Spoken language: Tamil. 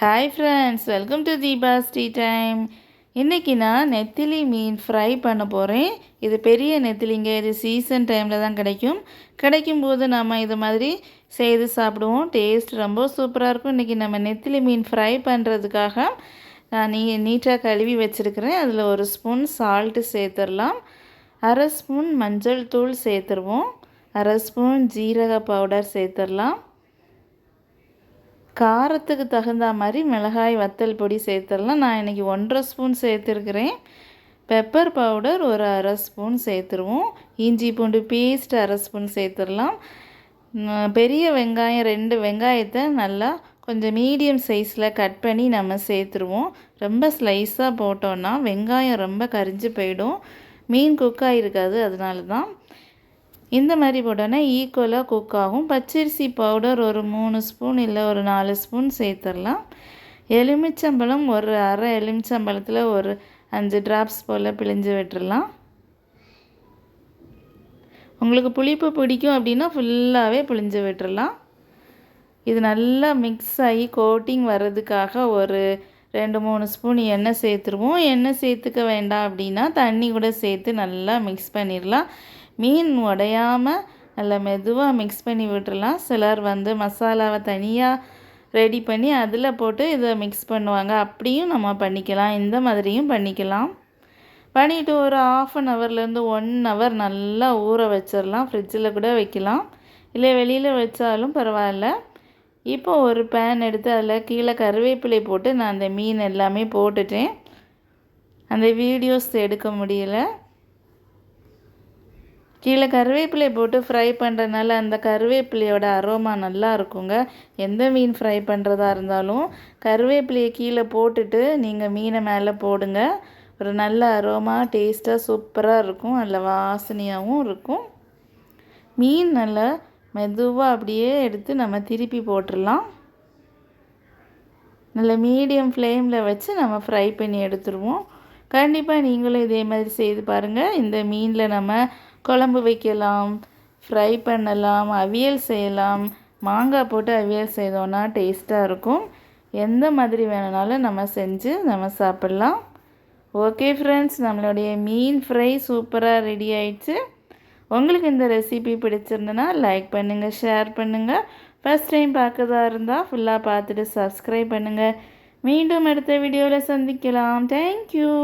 Hi friends welcome to Deepa's tea time இன்றைக்கி நான் நெத்திலி மீன் ஃப்ரை பண்ண போகிறேன் இது பெரிய நெத்திலிங்க இது சீசன் டைமில் தான் கிடைக்கும். கிடைக்கும் போது நம்ம இது மாதிரி செய்து சாப்பிடுவோம். டேஸ்ட் ரொம்ப சூப்பராக இருக்கும். இன்றைக்கி நம்ம நெத்திலி மீன் ஃப்ரை பண்ணுறதுக்காக நான் நீ நீட்டாக கழுவி வச்சுருக்கிறேன். அதில் ஒரு ஸ்பூன் சால்ட்டு சேர்த்துடலாம். அரை ஸ்பூன் மஞ்சள் தூள் சேர்த்துருவோம். அரை ஸ்பூன் ஜீரக பவுடர் சேர்த்துடலாம். காரத்துக்கு தகுந்த மாதிரி மிளகாய் வத்தல் பொடி சேர்த்துடலாம். நான் இன்றைக்கி ஒன்றரை ஸ்பூன் சேர்த்துருக்குறேன். பெப்பர் பவுடர் ஒரு அரை ஸ்பூன் சேர்த்துருவோம். இஞ்சி பூண்டு பேஸ்ட் அரை ஸ்பூன் சேர்த்துடலாம். பெரிய வெங்காயம் ரெண்டு வெங்காயத்தை நல்லா கொஞ்சம் மீடியம் சைஸில் கட் பண்ணி நம்ம சேர்த்துருவோம். ரொம்ப ஸ்லைஸாக போட்டோன்னா வெங்காயம் ரொம்ப கரிஞ்சு போயிடும். மீன் குக் இருக்காது அதனால தான் இந்த மாதிரி போட்டோன்னா ஈக்குவலாக குக் ஆகும். பச்சரிசி பவுடர் ஒரு மூணு ஸ்பூன் இல்லை ஒரு நாலு ஸ்பூன் சேர்த்துடலாம். எலுமிச்சம்பழம் ஒரு அரை எலுமிச்சம்பழத்தில் ஒரு அஞ்சு ட்ராப்ஸ் போல் பிழிஞ்சு விட்டுடலாம். உங்களுக்கு புளிப்பு பிடிக்கும் அப்படின்னா ஃபுல்லாகவே பிழிஞ்சு விட்டுடலாம். இது நல்லா மிக்ஸ் ஆகி கோட்டிங் வர்றதுக்காக ஒரு ரெண்டு மூணு ஸ்பூன் எண்ணெய் சேர்த்துருவோம். எண்ணெய் சேர்த்துக்க வேண்டாம் அப்படின்னா தண்ணி கூட சேர்த்து நல்லா மிக்ஸ் பண்ணிடலாம். மீன் உடையாமல் நல்லா மெதுவாக மிக்ஸ் பண்ணி விட்டுடலாம் சிலர் வந்து மசாலாவை தனியாக ரெடி பண்ணி அதில் போட்டு இதை மிக்ஸ் பண்ணுவாங்க. அப்படியும் நம்ம பண்ணிக்கலாம். இந்த மாதிரியும் பண்ணிக்கலாம். பண்ணிவிட்டு ஒரு ஆஃப் அன் ஹவர்லேருந்து ஒன் ஹவர் நல்லா ஊற வச்சிடலாம் ஃப்ரிட்ஜில் கூட வைக்கலாம். இல்லை வெளியில் வச்சாலும் பரவாயில்ல. இப்போ ஒரு பேன் எடுத்து அதில் கீழே கருவேப்பிலை போட்டு நான் அந்த மீன் எல்லாமே போட்டுட்டேன். அந்த வீடியோஸ் எடுக்க முடியல. கீழே கருவேப்பிலை போட்டு ஃப்ரை பண்ணுறதுனால அந்த கருவேப்பிலையோட அரோமா நல்லா இருக்குங்க எந்த மீன் ஃப்ரை பண்ணுறதா இருந்தாலும் கருவேப்பிலையை கீழே போட்டுட்டு நீங்கள் மீனை மேலே போடுங்க. ஒரு நல்ல அரோமா டேஸ்ட்டாக சூப்பராக இருக்கும். நல்ல வாசனையாகவும் இருக்கும். மீன் நல்லா மெதுவாக அப்படியே எடுத்து நம்ம திருப்பி போட்டுடலாம் நல்ல மீடியம் ஃப்ளேமில் வச்சு நம்ம ஃப்ரை பண்ணி எடுத்துருவோம். கண்டிப்பாக நீங்களும் இதே மாதிரி செய்து பாருங்கள் இந்த மீனில் நம்ம குழம்பு வைக்கலாம் ஃப்ரை பண்ணலாம் அவியல் செய்யலாம். மாங்காய் போட்டு அவியல் செய்தோன்னா டேஸ்ட்டாக இருக்கும். எந்த மாதிரி வேணுனாலும் நம்ம செஞ்சு நம்ம சாப்பிட்லாம். ஓகே ஃப்ரெண்ட்ஸ் நம்மளுடைய மீன் ஃப்ரை சூப்பராக ரெடி ஆயிடுச்சு. உங்களுக்கு இந்த ரெசிபி பிடிச்சிருந்தனா லைக் பண்ணுங்கள் ஷேர் பண்ணுங்கள் ஃபஸ்ட் டைம் பார்க்கறதா இருந்தால் ஃபுல்லாக பார்த்துட்டு சப்ஸ்கிரைப் பண்ணுங்கள் மீண்டும் அடுத்த வீடியோவில் சந்திக்கலாம். தேங்க்யூ